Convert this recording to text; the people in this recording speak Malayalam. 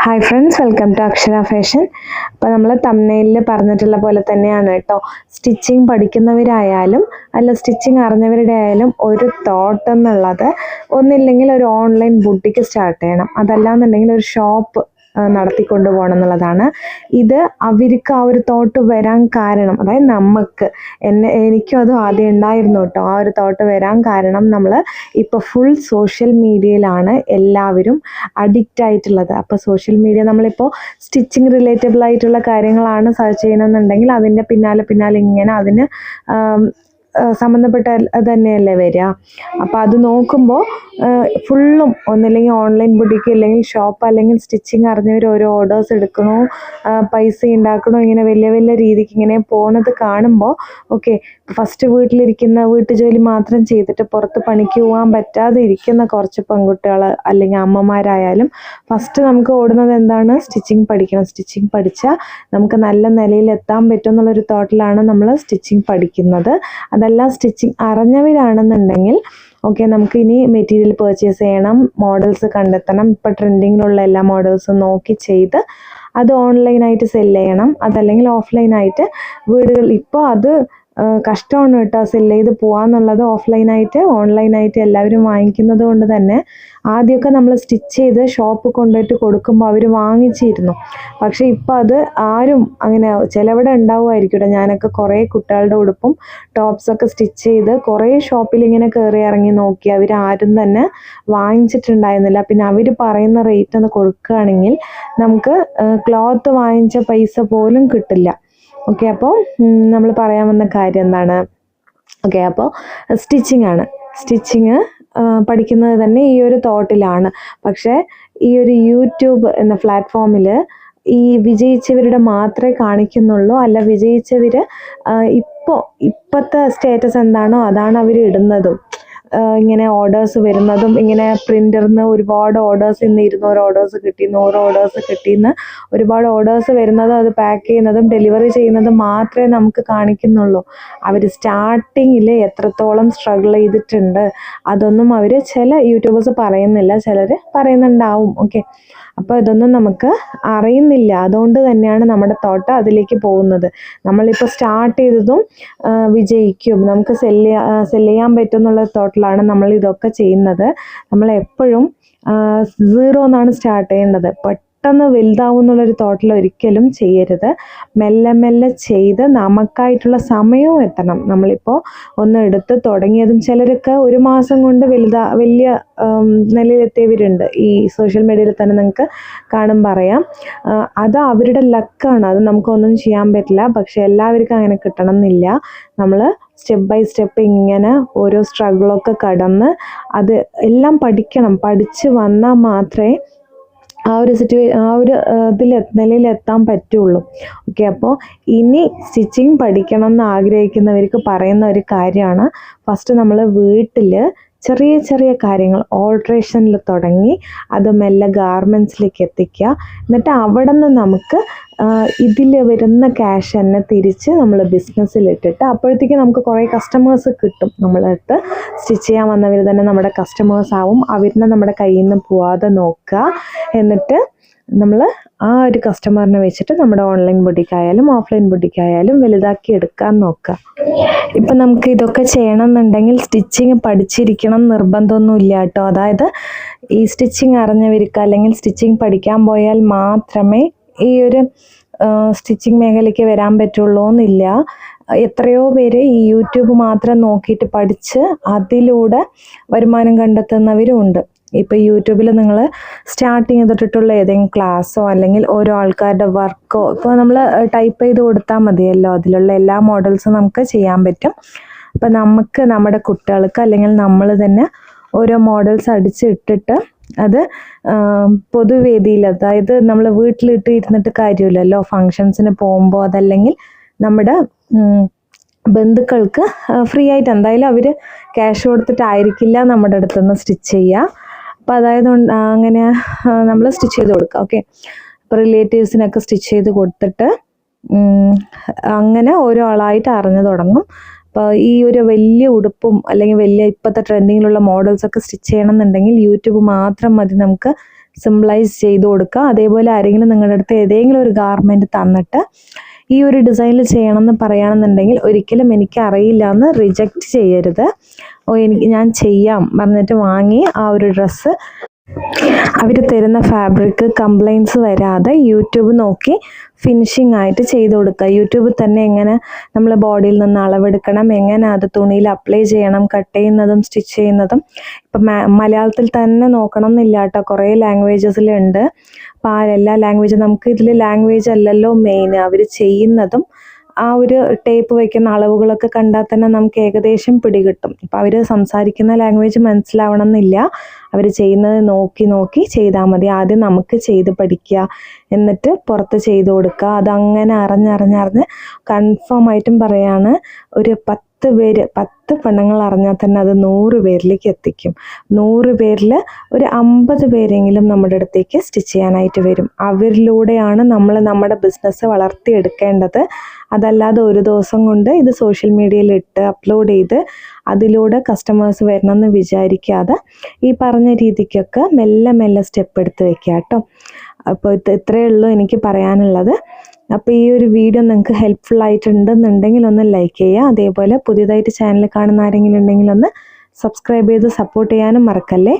Hi friends welcome to Akshara fashion അപ്പോൾ നമ്മൾ തമ്മനയിൽ പറഞ്ഞിട്ടുള്ള പോലെ തന്നെയാണ് കേട്ടോ സ്റ്റിച്ചിങ് പഠിക്കുന്നവരായാലും അല്ല സ്റ്റിച്ചിങ് അറിഞ്ഞവരുടെ ആയാലും ഒരു തോട്ട് എന്നുള്ളത് ഒന്നില്ലെങ്കിൽ ഒരു ഓൺലൈൻ ബുട്ടിക്ക് സ്റ്റാർട്ട് ചെയ്യണം. അതല്ല എന്നുണ്ടെങ്കിൽ ഒരു ഷോപ്പ് നടത്തിക്കൊണ്ട് പോകണം എന്നുള്ളതാണ് ഇത് അവർക്ക് ആ ഒരു തോട്ട് വരാൻ കാരണം അതായത് നമുക്ക് എന്നെ എനിക്കും അത് ആദ്യം ഉണ്ടായിരുന്നു കേട്ടോ. ആ ഒരു തോട്ട് വരാൻ കാരണം നമ്മൾ ഇപ്പോൾ ഫുൾ സോഷ്യൽ മീഡിയയിലാണ് എല്ലാവരും അഡിക്റ്റ് ആയിട്ടുള്ളത്. അപ്പോൾ സോഷ്യൽ മീഡിയ നമ്മളിപ്പോൾ സ്റ്റിച്ചിങ് റിലേറ്റബിൾ ആയിട്ടുള്ള കാര്യങ്ങളാണ് സെർച്ച് ചെയ്യണമെന്നുണ്ടെങ്കിൽ അതിന്റെ പിന്നാലെ പിന്നാലെ ഇങ്ങനെ അതിന് സംബന്ധപ്പെട്ട തന്നെയല്ലേ വരിക? അപ്പോൾ അത് നോക്കുമ്പോൾ ഫുള്ളും ഒന്നില്ലെങ്കിൽ ഓൺലൈൻ ബുട്ടിക്ക് അല്ലെങ്കിൽ ഷോപ്പ് അല്ലെങ്കിൽ സ്റ്റിച്ചിങ് അറിഞ്ഞവർ ഓരോ ഓർഡേഴ്സ് എടുക്കണോ പൈസ ഉണ്ടാക്കണോ ഇങ്ങനെ വലിയ വലിയ രീതിക്ക് ഇങ്ങനെ പോണത് കാണുമ്പോൾ ഓക്കെ ഫസ്റ്റ് വീട്ടിലിരിക്കുന്ന വീട്ടുജോലി മാത്രം ചെയ്തിട്ട് പുറത്ത് പണിക്ക് പോകാൻ പറ്റാതെ ഇരിക്കുന്ന കുറച്ച് പെൺകുട്ടികൾ അല്ലെങ്കിൽ അമ്മമാരായാലും ഫസ്റ്റ് നമുക്ക് ഓടുന്നത് എന്താണ്? സ്റ്റിച്ചിങ് പഠിക്കണം. സ്റ്റിച്ചിങ് പഠിച്ചാൽ നമുക്ക് നല്ല നിലയിൽ എത്താൻ പറ്റും എന്നുള്ളൊരു തോട്ടിലാണ് നമ്മൾ സ്റ്റിച്ചിങ് പഠിക്കുന്നത്. അതല്ല സ്റ്റിച്ചിങ് അറിഞ്ഞവരാണെന്നുണ്ടെങ്കിൽ ഓക്കെ നമുക്ക് ഇനി മെറ്റീരിയൽ പർച്ചേസ് ചെയ്യണം മോഡൽസ് കണ്ടെത്തണം ഇപ്പോൾ ട്രെൻഡിങ്ങിലുള്ള എല്ലാ മോഡൽസും നോക്കി ചെയ്ത് അത് ഓൺലൈനായിട്ട് സെൽ ചെയ്യണം അതല്ലെങ്കിൽ ഓഫ്ലൈനായിട്ട് വീടുകളിൽ ഇപ്പോൾ അത് കഷ്ടമാണ് കേട്ടോ സെൽ ചെയ്ത് പോകാന്നുള്ളത് ഓഫ്ലൈനായിട്ട് ഓൺലൈനായിട്ട് എല്ലാവരും വാങ്ങിക്കുന്നത് കൊണ്ട് തന്നെ. ആദ്യമൊക്കെ നമ്മൾ സ്റ്റിച്ച് ചെയ്ത് ഷോപ്പ് കൊണ്ടുപോയിട്ട് കൊടുക്കുമ്പോൾ അവർ വാങ്ങിച്ചിരുന്നു. പക്ഷേ ഇപ്പം അത് ആരും അങ്ങനെ ചിലവിടെ ഉണ്ടാവുമായിരിക്കും ഞാനൊക്കെ കുറേ കുട്ടികളുടെ ഉടുപ്പും ടോപ്സൊക്കെ സ്റ്റിച്ച് ചെയ്ത് കുറേ ഷോപ്പിൽ ഇങ്ങനെ കയറി ഇറങ്ങി നോക്കി അവർ ആരും തന്നെ വാങ്ങിച്ചിട്ടുണ്ടായിരുന്നില്ല. പിന്നെ അവർ പറയുന്ന റേറ്റ് ഒന്ന് കൊടുക്കുകയാണെങ്കിൽ നമുക്ക് ക്ലോത്ത് വാങ്ങിച്ച പൈസ പോലും കിട്ടില്ല. ഓക്കെ അപ്പോൾ നമ്മൾ പറയാൻ വന്ന കാര്യം എന്താണ്? ഓക്കെ അപ്പോൾ സ്റ്റിച്ചിങ് ആണ്. സ്റ്റിച്ചിങ് പഠിക്കുന്നത് തന്നെ ഈ ഒരു തോട്ടിലാണ്. പക്ഷേ ഈ ഒരു യൂട്യൂബ് എന്ന പ്ലാറ്റ്ഫോമിൽ ഈ വിജയിച്ചവരുടെ മാത്രമേ കാണിക്കുന്നുള്ളൂ. അല്ല വിജയിച്ചവർ ഇപ്പോൾ ഇപ്പോഴത്തെ സ്റ്റേറ്റസ് എന്താണോ അതാണ് അവർ ഇടുന്നതും. ഇങ്ങനെ ഓർഡേഴ്സ് വരുന്നതും ഇങ്ങനെ പ്രിന്ററിന് ഒരുപാട് ഓർഡേഴ്സ് ഇന്ന് ഇരുന്നൂറ് ഓർഡേഴ്സ് കിട്ടി നൂറ് ഓർഡേഴ്സ് കിട്ടിയെന്ന് ഒരുപാട് ഓർഡേഴ്സ് വരുന്നതും അത് പാക്ക് ചെയ്യുന്നതും ഡെലിവറി ചെയ്യുന്നതും മാത്രമേ നമുക്ക് കാണിക്കുന്നുള്ളൂ. അവർ സ്റ്റാർട്ടിങ്ങിൽ എത്രത്തോളം സ്ട്രഗിൾ ചെയ്തിട്ടുണ്ട് അതൊന്നും അവർ ചില യൂട്യൂബേഴ്സ് പറയുന്നില്ല ചിലർ പറയുന്നുണ്ടാവും ഓക്കെ അപ്പോൾ ഇതൊന്നും നമുക്ക് അറിയുന്നില്ല. അതുകൊണ്ട് തന്നെയാണ് നമ്മുടെ തോട്ട അതിലേക്ക് പോകുന്നത്. നമ്മളിപ്പോൾ സ്റ്റാർട്ട് ചെയ്തതും വിജയിക്കും. നമുക്ക് സെല്ല് സെല്ല് ചെയ്യാൻ പറ്റും എന്നുള്ള തോട്ടിലാണ് നമ്മൾ ഇതൊക്കെ ചെയ്യുന്നത്. നമ്മൾ എപ്പോഴും സീറോ എന്നാണ് സ്റ്റാർട്ട് ചെയ്യേണ്ടത്. പെട്ടെന്ന് വലുതാവും എന്നുള്ളൊരു തോട്ടിൽ ഒരിക്കലും ചെയ്യരുത്. മെല്ലെ മെല്ലെ ചെയ്ത് നമുക്കായിട്ടുള്ള സമയവും എത്തണം. നമ്മളിപ്പോൾ ഒന്ന് എടുത്ത് തുടങ്ങിയതും ചിലരൊക്കെ ഒരു മാസം കൊണ്ട് വലുതാ വലിയ നിലയിലെത്തിയവരുണ്ട്. ഈ സോഷ്യൽ മീഡിയയിൽ തന്നെ നിങ്ങൾക്ക് കാണും പറയാം. അത് അവരുടെ ലക്കാണ് അത് നമുക്കൊന്നും ചെയ്യാൻ പറ്റില്ല. പക്ഷെ എല്ലാവർക്കും അങ്ങനെ കിട്ടണം എന്നില്ല. നമ്മൾ സ്റ്റെപ്പ് ബൈ സ്റ്റെപ്പ് ഇങ്ങനെ ഓരോ സ്ട്രഗിളൊക്കെ കടന്ന് അത് എല്ലാം പഠിക്കണം. പഠിച്ച് വന്നാൽ മാത്രമേ ആ ഒരു സിറ്റുവേ ആ ഒരു ഇതിൽ നിലയിൽ എത്താൻ പറ്റുള്ളൂ. ഓക്കെ അപ്പോൾ ഇനി സ്റ്റിച്ചിങ് പഠിക്കണം എന്ന് ആഗ്രഹിക്കുന്നവർക്ക് പറയുന്ന ഒരു കാര്യമാണ്. ഫസ്റ്റ് നമ്മൾ വീട്ടിൽ ചെറിയ ചെറിയ കാര്യങ്ങൾ ഓൾട്രേഷനിൽ തുടങ്ങി അത് മെല്ലെ ഗാർമെൻസിലേക്ക് എത്തിക്കുക. എന്നിട്ട് അവിടെ നിന്ന് നമുക്ക് ഇതിൽ വരുന്ന ക്യാഷ് തന്നെ തിരിച്ച് നമ്മൾ ബിസിനസ്സിലിട്ടിട്ട് അപ്പോഴത്തേക്ക് നമുക്ക് കുറേ കസ്റ്റമേഴ്സ് കിട്ടും നമ്മളടുത്ത് സ്റ്റിച്ച് ചെയ്യാൻ വന്നവർ തന്നെ നമ്മുടെ കസ്റ്റമേഴ്സ് ആവും. അവരിനെ നമ്മുടെ കയ്യിൽ നിന്ന് പോവാതെ നോക്കുക. എന്നിട്ട് നമ്മൾ ആ ഒരു കസ്റ്റമറിനെ വെച്ചിട്ട് നമ്മുടെ ഓൺലൈൻ ബുട്ടിക്കായാലും ഓഫ്ലൈൻ ബുട്ടിക്കായാലും വലുതാക്കി എടുക്കാൻ നോക്കുക. ഇപ്പം നമുക്ക് ഇതൊക്കെ ചെയ്യണം എന്നുണ്ടെങ്കിൽ സ്റ്റിച്ചിങ് പഠിച്ചിരിക്കണം നിർബന്ധമൊന്നും ഇല്ല കേട്ടോ. അതായത് ഈ സ്റ്റിച്ചിങ് അറിഞ്ഞവർക്ക് അല്ലെങ്കിൽ സ്റ്റിച്ചിങ് പഠിക്കാൻ പോയാൽ മാത്രമേ ഈ ഒരു സ്റ്റിച്ചിങ് മേഖലയ്ക്ക് വരാൻ പറ്റുള്ളൂ എന്നില്ല. എത്രയോ പേര് ഈ യൂട്യൂബ് മാത്രം നോക്കിയിട്ട് പഠിച്ച് അതിലൂടെ വരുമാനം കണ്ടെത്തുന്നവരും ഉണ്ട്. ഇപ്പോൾ യൂട്യൂബിൽ നിങ്ങൾ സ്റ്റാർട്ട് ചെയ്തിട്ടുള്ള ഏതെങ്കിലും ക്ലാസ്സോ അല്ലെങ്കിൽ ഓരോ ആൾക്കാരുടെ വർക്കോ ഇപ്പോൾ നമ്മൾ ടൈപ്പ് ചെയ്ത് കൊടുത്താൽ മതിയല്ലോ. അതിലുള്ള എല്ലാ മോഡൽസും നമുക്ക് ചെയ്യാൻ പറ്റും. അപ്പം നമുക്ക് നമ്മുടെ കുട്ടികൾക്ക് അല്ലെങ്കിൽ നമ്മൾ തന്നെ ഓരോ മോഡൽസ് അടിച്ചിട്ടിട്ട് അത് പൊതുവേദിയിൽ അതായത് നമ്മൾ വീട്ടിലിട്ട് ഇരുന്നിട്ട് കാര്യമില്ലല്ലോ. ഫങ്ഷൻസിന് പോകുമ്പോൾ അതല്ലെങ്കിൽ നമ്മുടെ ബന്ധുക്കൾക്ക് ഫ്രീ ആയിട്ട് എന്തായാലും അവർ ക്യാഷ് കൊടുത്തിട്ടായിരിക്കില്ല നമ്മുടെ അടുത്തുനിന്ന് സ്റ്റിച്ച് ചെയ്യുക. അപ്പോൾ അതായത് അങ്ങനെ നമ്മൾ സ്റ്റിച്ച് ചെയ്ത് കൊടുക്കുക ഓക്കെ? അപ്പോൾ റിലേറ്റീവ്സിനൊക്കെ സ്റ്റിച്ച് ചെയ്ത് കൊടുത്തിട്ട് അങ്ങനെ ഓരോ ആളായിട്ട് അറിഞ്ഞു തുടങ്ങും. അപ്പോൾ ഈ ഒരു വലിയ ഉടുപ്പും അല്ലെങ്കിൽ വലിയ ഇപ്പോഴത്തെ ട്രെൻഡിങ്ങിലുള്ള മോഡൽസൊക്കെ സ്റ്റിച്ച് ചെയ്യണം എന്നുണ്ടെങ്കിൽ യൂട്യൂബ് മാത്രം മതി നമുക്ക് സിംപ്ലൈസ് ചെയ്ത് കൊടുക്കുക അതേപോലെ ആരെങ്കിലും നിങ്ങളുടെ അടുത്ത് ഏതെങ്കിലും ഒരു ഗാർമെന്റ് തന്നിട്ട് ഈ ഒരു ഡിസൈനിൽ ചെയ്യണം എന്ന് പറയുകയാണെന്നുണ്ടെങ്കിൽ ഒരിക്കലും എനിക്ക് അറിയില്ല എന്ന് റിജക്റ്റ് ചെയ്യരുത്. ഓ എനിക്ക് ഞാൻ ചെയ്യാം. പറഞ്ഞിട്ട് വാങ്ങി ആ ഒരു ഡ്രസ്സ് അവർ തരുന്ന ഫാബ്രിക് കംപ്ലൈൻസ് വരാതെ യൂട്യൂബ് നോക്കി ഫിനിഷിംഗ് ആയിട്ട് ചെയ്ത് കൊടുക്കുക. യൂട്യൂബിൽ തന്നെ എങ്ങനെ നമ്മൾ ബോഡിയിൽ നിന്ന് അളവെടുക്കണം എങ്ങനെ അത് തുണിയിൽ അപ്ലൈ ചെയ്യണം കട്ട് ചെയ്യുന്നതും സ്റ്റിച്ച് ചെയ്യുന്നതും. ഇപ്പം മലയാളത്തിൽ തന്നെ നോക്കണം എന്നില്ല കേട്ടോ. കുറേ ലാംഗ്വേജസിലുണ്ട് അപ്പോൾ ആ എല്ലാ ലാംഗ്വേജും നമുക്ക് ഇതിൽ ലാംഗ്വേജ് അല്ലല്ലോ മെയിൻ അവർ ചെയ്യുന്നതും ആ ഒരു ടേപ്പ് വയ്ക്കുന്ന അളവുകളൊക്കെ കണ്ടാൽ തന്നെ നമുക്ക് ഏകദേശം പിടികിട്ടും. അപ്പോൾ അവർ സംസാരിക്കുന്ന ലാംഗ്വേജ് മനസ്സിലാവണം എന്നില്ല അവർ ചെയ്യുന്നത് നോക്കി നോക്കി ചെയ്താൽ മതി. ആദ്യം നമുക്ക് ചെയ്ത് പഠിക്കുക എന്നിട്ട് പുറത്ത് ചെയ്ത് കൊടുക്കുക അതങ്ങനെ അറിഞ്ഞറിഞ്ഞറിഞ്ഞ് കൺഫേം ആയിട്ടും പറയാണ്. ഒരു പത്ത് പേര് പത്ത് പെണ്ണുങ്ങൾ അറിഞ്ഞാൽ തന്നെ അത് നൂറ് പേരിലേക്ക് എത്തിക്കും. നൂറ് പേരിൽ ഒരു അമ്പത് പേരെങ്കിലും നമ്മുടെ അടുത്തേക്ക് സ്റ്റിച്ച് ചെയ്യാനായിട്ട് വരും. അവരിലൂടെയാണ് നമ്മൾ നമ്മുടെ ബിസിനസ് വളർത്തിയെടുക്കേണ്ടത്. അതല്ലാതെ ഒരു ദിവസം കൊണ്ട് ഇത് സോഷ്യൽ മീഡിയയിൽ ഇട്ട് അപ്ലോഡ് ചെയ്ത് അതിലൂടെ കസ്റ്റമേഴ്സ് വരണമെന്ന് വിചാരിക്കാതെ ഈ പറഞ്ഞ രീതിക്കൊക്കെ മെല്ലെ മെല്ലെ സ്റ്റെപ്പ് എടുത്ത് വെക്കുക കേട്ടോ. അപ്പോൾ ഇത് ഇത്രയേ ഉള്ളൂ എനിക്ക് പറയാനുള്ളത്. അപ്പോൾ ഈ ഒരു വീഡിയോ നിങ്ങൾക്ക് ഹെൽപ്ഫുൾ ആയിട്ടുണ്ടെന്നുണ്ടെങ്കിൽ ഒന്ന് ലൈക്ക് ചെയ്യുക. അതേപോലെ പുതിയതായിട്ട് ചാനൽ കാണുന്ന ആരെങ്കിലും ഉണ്ടെങ്കിൽ ഒന്ന് സബ്സ്ക്രൈബ് ചെയ്ത് സപ്പോർട്ട് ചെയ്യാനും മറക്കല്ലേ?